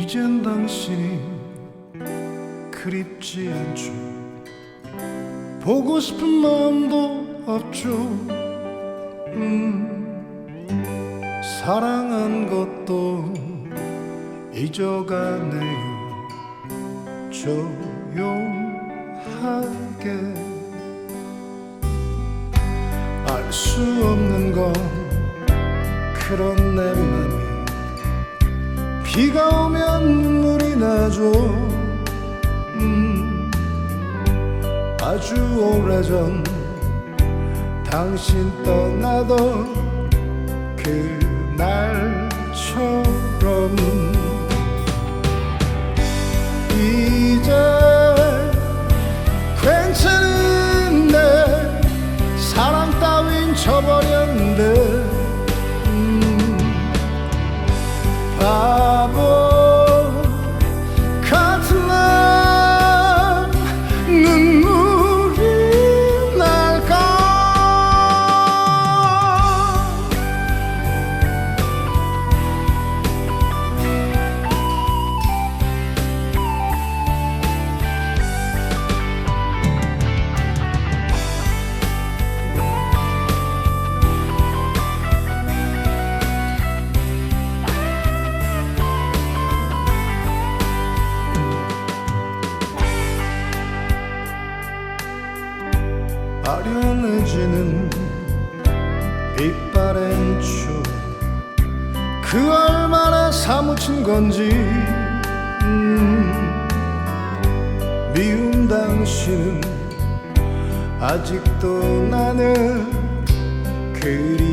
이젠 당신이 그립지 않죠. 보고 싶은 마음도 없죠. 음, 사랑한 것도 잊어가네요. 조용하게. 알 수 없는 건 그런 내 맘이 비가 오면 눈물이 나죠. 음, 아주 오래전 당신 떠나던 그날처럼. 이제 괜찮은데 사랑 따윈 저버렸는데. 음, 바 아련해지는 빛바랜 추그 얼마나 사무친 건지 음, 미운 당신은 아직도 나는 그리워하네